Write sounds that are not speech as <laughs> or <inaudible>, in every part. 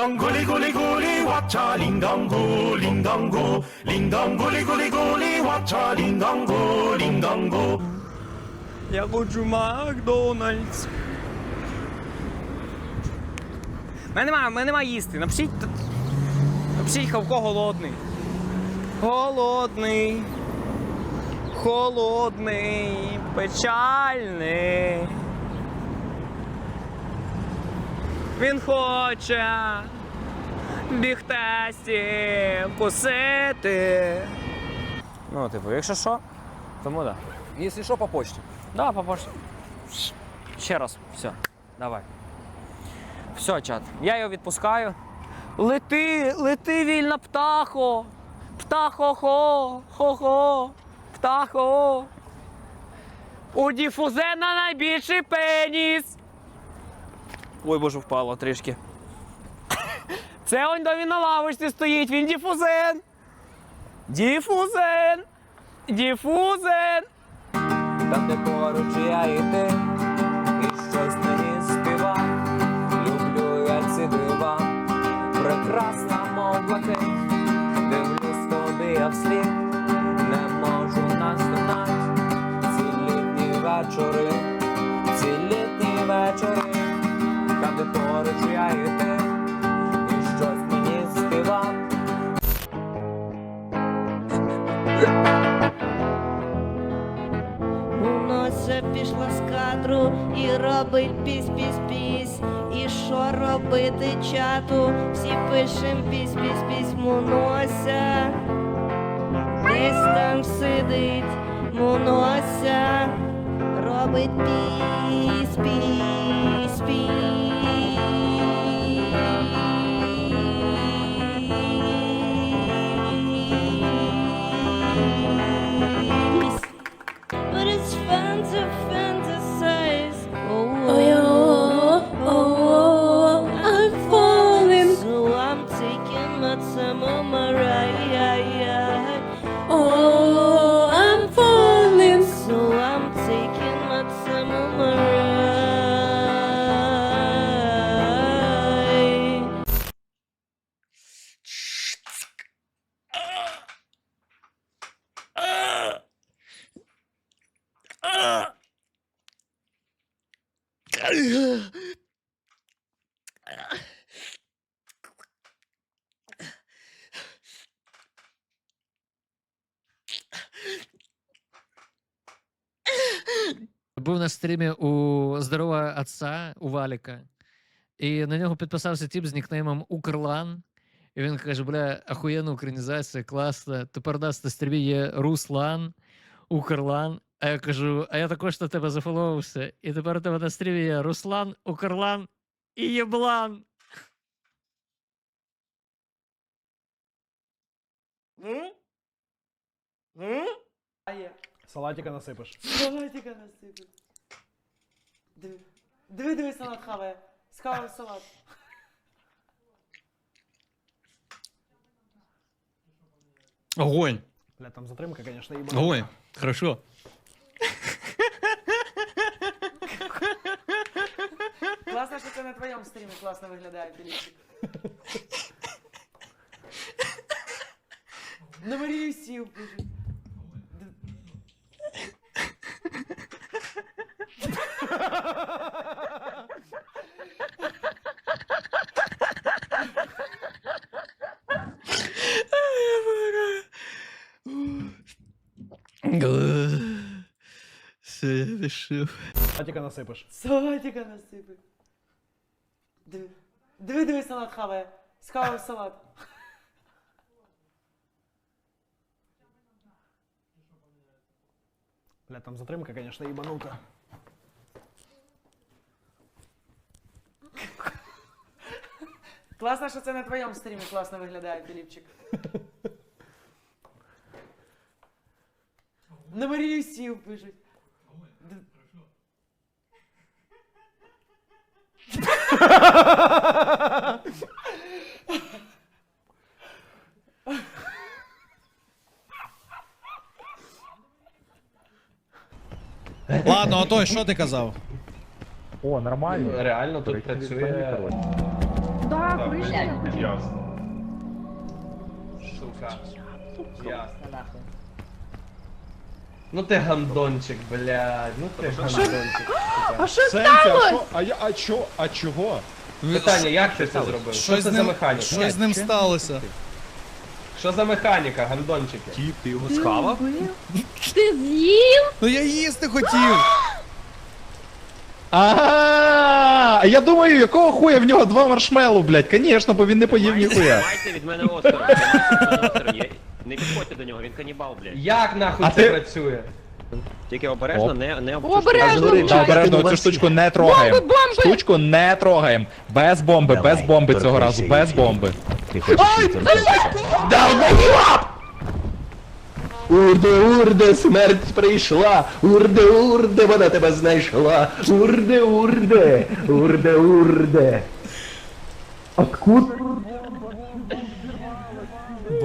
dong guli guli guli watcha ling dong go ling dong go ling dong guli guli guli watcha ling dong go ling dong go Я хочу Макдональдс. У мене нема, мене нема їсти. Напишіть. т- Напишіть, хавко голодний. Голодний. Холодний. Печальний. Він хоче бігтесті кусити. Ну, типу, якщо що, тому так. Да. Если что, по почте. Да, попозже. Ще раз. Все, давай. Все, чат. Я його відпускаю. Лети, лети, вільна птахо. Птахо-хо, хо-хо, птахо. У діфузена найбільший пеніс. Ой, боже, впало трішки. Це он до він на лавочці стоїть, він діфузен. Діфузен. Діфузен. Там, де поруч я і ти, і щось мені співа. Люблю я ці дива, прекрасна мов блакить. Дивлюсь тобі я вслід, Унося пішла з кадру і робить пісь-пісь-пісь. І що робити чату? Всі пишем пісь-пісь-пісь, Мунося. Десь там сидить, Мунося. Робить пісь-пісь-пісь. some of my right. Oh, I'm falling, so I'm taking my time on my right. Ah! Ah! ah! Стрімі у здорового отца у Валіка, і на нього підписався тип з нікнеймом Укрлан. І він каже: бля, ахуєнна українізація, класна. Тепер у нас на стрімі є Руслан, Укрлан. А я кажу, а я також на тебе зафоловився. І тепер у тебе на стрімі є Руслан, Укрлан і Єблан. Салатика насипеш. Салатика насипи. Диви, диви, диви, салат хаває. Схавав салат. Огонь. Бля, там затримка, конечно, ебаная. Огонь. Хорошо. Класно, що це на твоєму стрімі класно виглядає, Філіпчик. На Марію сів пишуть. Все, я решив. Салатика насипеш. Салатика насипи. Диви, диви, диви, салат хаває. Схавав салат. Бля, там затримка, конечно, ебанута. Класно, що це на твоєму стрімі класно виглядає, Філіпчик. На Марію сів пишуть. Ладно, а той, що ти казав? О, нормально. Реально тут працює. Ясно. Сука. Ясно. Ну ти гандончик, блядь. Ну ти гандончик. сука. Сенсі, а що? А я, а чо? А чого? Питання, як ти це зробив? Що це за механіка? Що з ним сталося? Що за механіка, гандончики? Тіп, ти його схавав? Ти з'їв? Ну я їсти хотів. А, я думаю, якого хуя в нього два маршмелу, блядь? Конечно, бо він не поїв ніхуя. Тримайте від мене осторонь, тримайте від мене осторонь. Я- Не підходьте до нього, він канібал, блядь. Як нахуй А це ти- працює? Тільки обережно, Оп. не, не Обережно, Та обережно цю штучку не трогаємо. Штучку не трогаємо. Без бомби, без бомби цього разу, без бомби. Урде, урде, смерть прийшла, урде, урде, вона тебе знайшла, урде, урде, урде, урде. Откуда?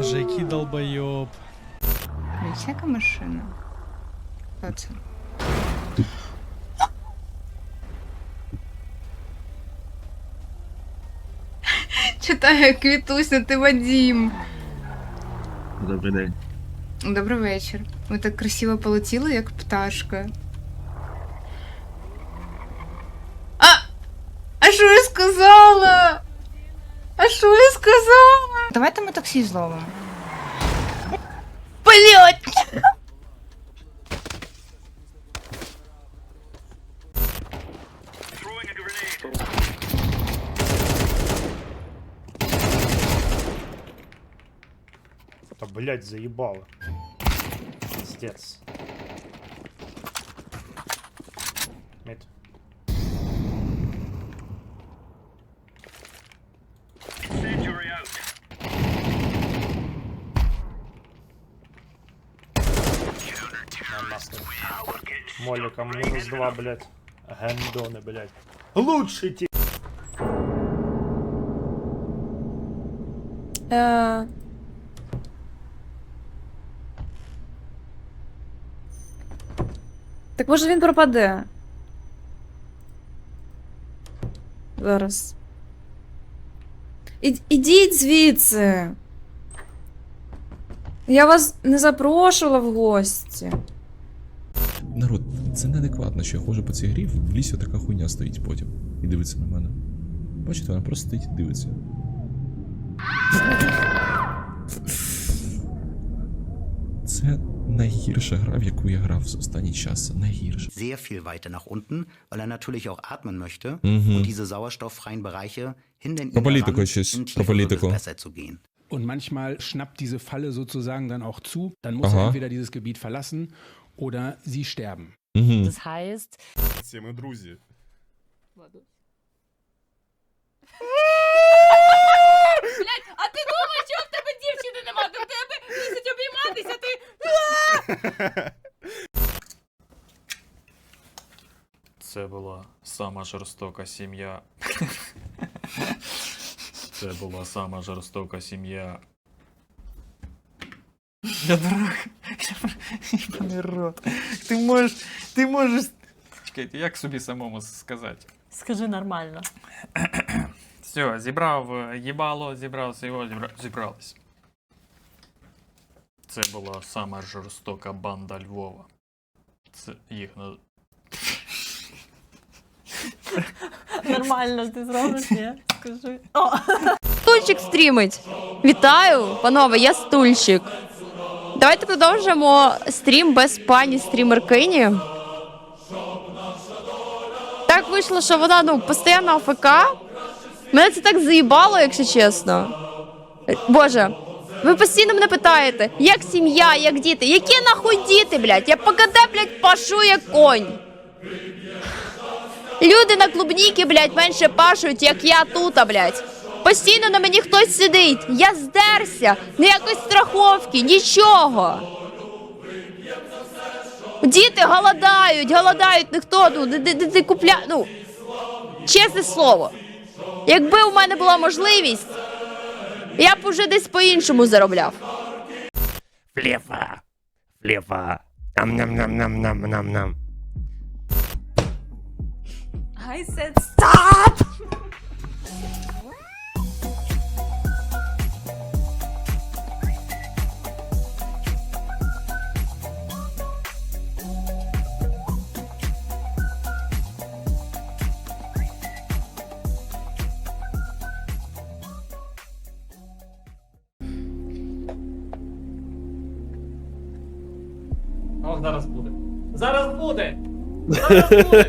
Боже, який долбойоб. Всяка машина. Хто це? Читаю Квітуся, ти Вадім. Добрий день. Добрий вечір. Ви так красиво полетіли, як пташка. Давайте ми таксі зловимо. Блять! Та блять, заїбало. Пиздец. Мід. Моликом минус два, блять. Гандоны, блять. Лучший ти. Е... Так може він пропаде. Зараз. І, ідіть звідси. Я вас не запрошувала в гості. Народ, це неадекватно, що я ходжу по цій грі, в лісі така хуйня стоїть потім і дивиться на мене. Бачите, вона просто стоїть і дивиться. Це найгірша гра, в яку я грав за останній час. Найгірша. Sehr viel weiter nach unten, weil er natürlich auch atmen möchte Mhm. und diese sauerstofffreien Bereiche hindern ihn Про політику daran, щось, in про tiefere політику. Gewässer zu gehen. Und manchmal schnappt diese Falle sozusagen dann auch zu. Dann muss Aha. er entweder dieses Gebiet verlassen oder sie sterben. Угу. Das heißt, Всі ми друзі. <laughs> Блять, а ти думаєш, що в тебе дівчини нема, до тебе мусить обійматися, ти... <laughs> Це була сама жорстока сім'я. Це була сама жорстока сім'я. Я дурак. Єбаний рот. Ти можеш. Ти можеш. Чекайте, як собі самому сказати? Скажи нормально. Все, зібрав е, їбало, зібрав його, зібра... зібрались. Це була сама жорстока банда Львова. Це їх на. Нормально ти зробиш, ні? Скажи. О! Стульчик стрімить. Вітаю, панове, я стульчик. Давайте продовжимо стрім без пані стрімеркині. Так вийшло, що вона ну постійно АФК. Мене це так заїбало, якщо чесно. Боже, ви постійно мене питаєте, як сім'я, як діти. Які нахуй діти, блядь? Я ПКД, блядь, пашу як конь. Люди на клубніки, блядь, менше пашуть, як я тут, блядь. Постійно на мені хтось сидить. Я здерся, ніякої страховки, нічого. Діти голодають, голодають, ніхто ну, не, не купля... Ну, чесне слово. Якби у мене була можливість, я б уже десь по-іншому заробляв. Флефа! Флефа! Нам-нам-нам-нам-нам-нам-нам. I said stop! <laughs> Зараз буде. Зараз буде! <laughs> Зараз буде!